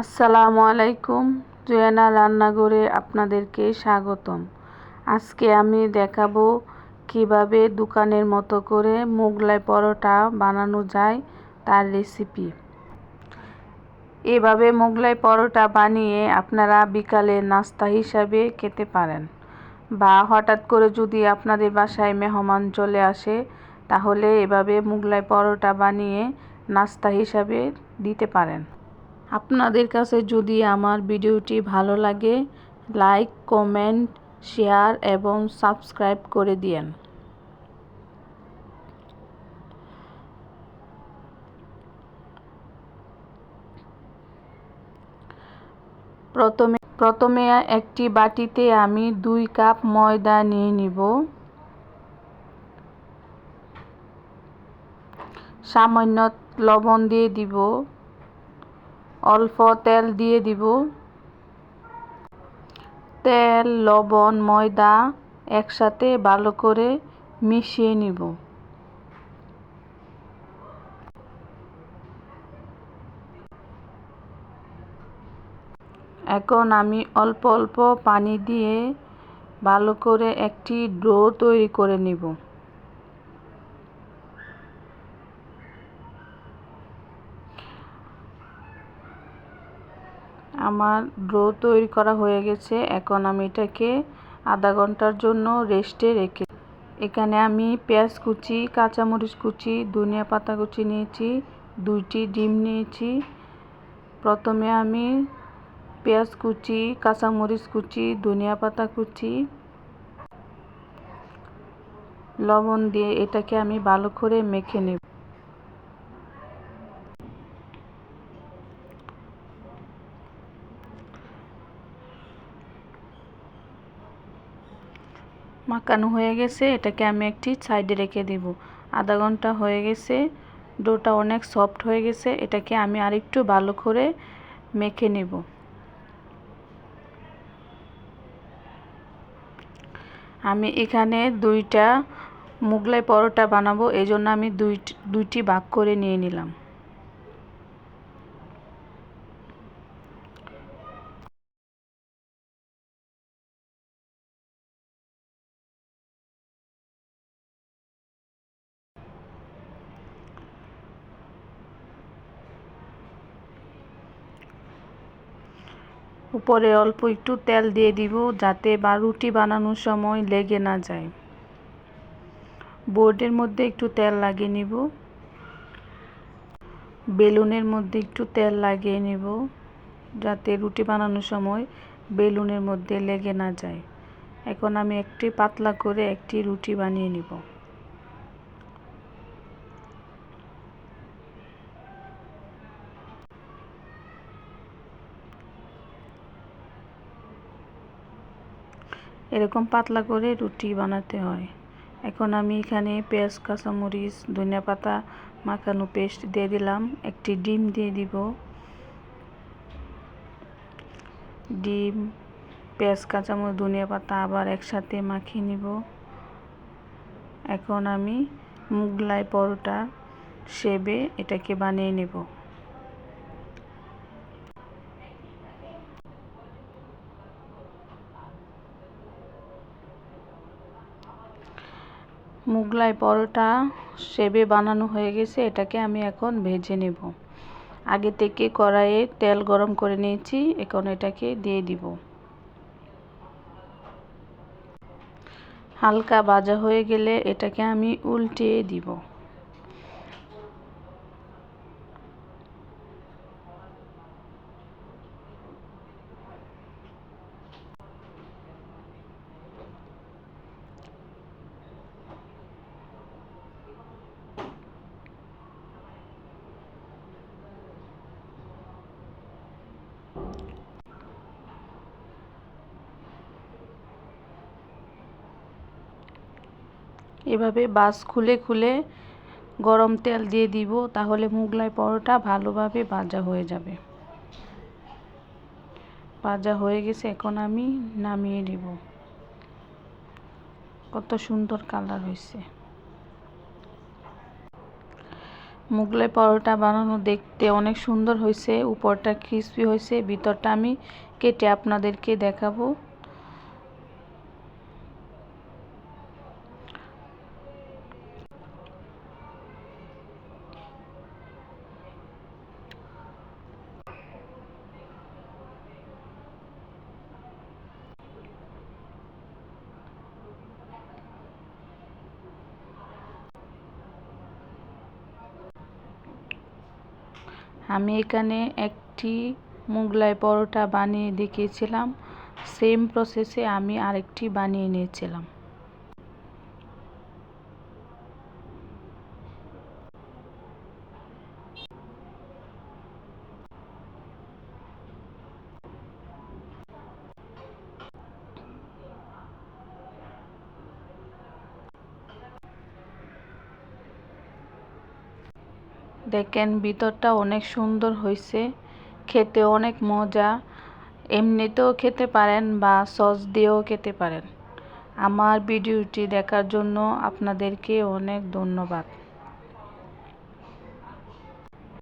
আসসালামু আলাইকুম। জুয়ানা রান্নাঘরে আপনাদেরকে স্বাগতম। আজকে আমি দেখাবো কীভাবে দোকানের মতো করে মোগলাই পরোটা বানানো যায় তার রেসিপি। এভাবে মোগলাই পরোটা বানিয়ে আপনারা বিকালে নাস্তা হিসাবে খেতে পারেন বা হঠাৎ করে যদি আপনাদের বাসায় মেহমান চলে আসে, তাহলে এভাবে মোগলাই পরোটা বানিয়ে নাস্তা হিসাবে দিতে পারেন। আপনাদের কাছে যদি আমার ভিডিওটি ভালো লাগে, লাইক, কমেন্ট, শেয়ার এবং সাবস্ক্রাইব করে দিয়েন। প্রথমে প্রথমে একটি বাটিতে আমি দুই কাপ ময়দা নিয়ে নিব। সামান্য লবণ দিয়ে দিব। অল্প তেল দিয়ে দিব। তেল, লবণ, ময়দা একসাথে ভালো করে মিশিয়ে নিব। এখন আমি অল্প অল্প পানি দিয়ে ভালো করে একটি ডো তৈরি করে নিব। আমার ডো তৈরি করা হয়ে গেছে। এখন আমি এটাকে আধা ঘণ্টার জন্য রেস্টে রেখে এখানে আমি পেঁয়াজ কুচি, কাঁচামরিচ কুচি, ধনিয়া পাতা কুচি নিয়েছি, দুইটি ডিম নিয়েছি। প্রথমে আমি পেঁয়াজ কুচি, কাঁচামরিচ কুচি, ধনিয়া পাতা কুচি, লবণ দিয়ে এটাকে আমি ভালো করে মেখে নেব। মাখানো হয়ে গেছে, এটাকে আমি একটি সাইডে রেখে দেব। আধা ঘণ্টা হয়ে গেছে, ডোটা অনেক সফট হয়ে গেছে, এটাকে আমি আরেকটু ভালো করে মেখে নেব। আমি এখানে দুইটা মুগলাই পরোটা বানাবো এই জন্য আমি দুই, দুইটি ভাগ করে নিয়ে নিলাম। উপরে অল্প একটু তেল দিয়ে দিব যাতে বা রুটি বানানোর সময় লেগে না যায়। বোর্ডের মধ্যে একটু তেল লাগিয়ে নিব। বেলুনের মধ্যে একটু তেল লাগিয়ে নিব যাতে রুটি বানানোর সময় বেলুনের মধ্যে লেগে না যায়। এখন আমি একটি পাতলা করে একটি রুটি বানিয়ে নিব। এরকম পাতলা করে রুটি বানাতে হয়। এখন আমি এখানে পেঁয়াজ, কাঁচামরিচ, ধনিয়া পাতা, মাখানো পেস্ট দিয়ে দিলাম। একটি ডিম দিয়ে দিব। ডিম, পেঁয়াজ, কাঁচামরিচ, ধনিয়া পাতা আবার একসাথে মাখিয়ে নিব। এখন আমি মুগলাই পরোটা সেবে এটাকে বানিয়ে নেব। মুগলাই পরোটা সেবে বানানো হয়ে গেছে, এটাকে আমি এখন ভেজে নেব। আগে থেকে কড়াইয়ে তেল গরম করে নিয়েছি, এখন এটাকে দিয়ে দিব। হালকা ভাজা হয়ে গেলে এটাকে আমি উল্টিয়ে দিব। এভাবে বাস খুলে খুলে গরম তেল দিয়ে দিব, তাহলে মুগলাই পরোটা ভালোভাবে ভাজা হয়ে যাবে। ভাজা হয়ে গেছে, এখন আমি নামিয়ে নিব। কত সুন্দর কালার হয়েছে। মুগলাই পরোটা বানানো দেখতে অনেক সুন্দর হয়েছে, উপরটা ক্রিসপি হয়েছে, ভিতরটা আমি কেটে আপনাদেরকে দেখাবো। আমি এখানে একটি মুগলাই পরোটা বানিয়ে দেখিয়েছিলাম। সেম প্রসেসে আমি আরেকটি বানিয়ে নিয়েছিলাম। দেখেন, ভিতরটা অনেক সুন্দর হয়েছে খেতে অনেক মজা। এমনিতেও খেতে পারেন বা সস দিয়েও খেতে পারেন। আমার ভিডিওটি দেখার জন্য আপনাদেরকে অনেক ধন্যবাদ।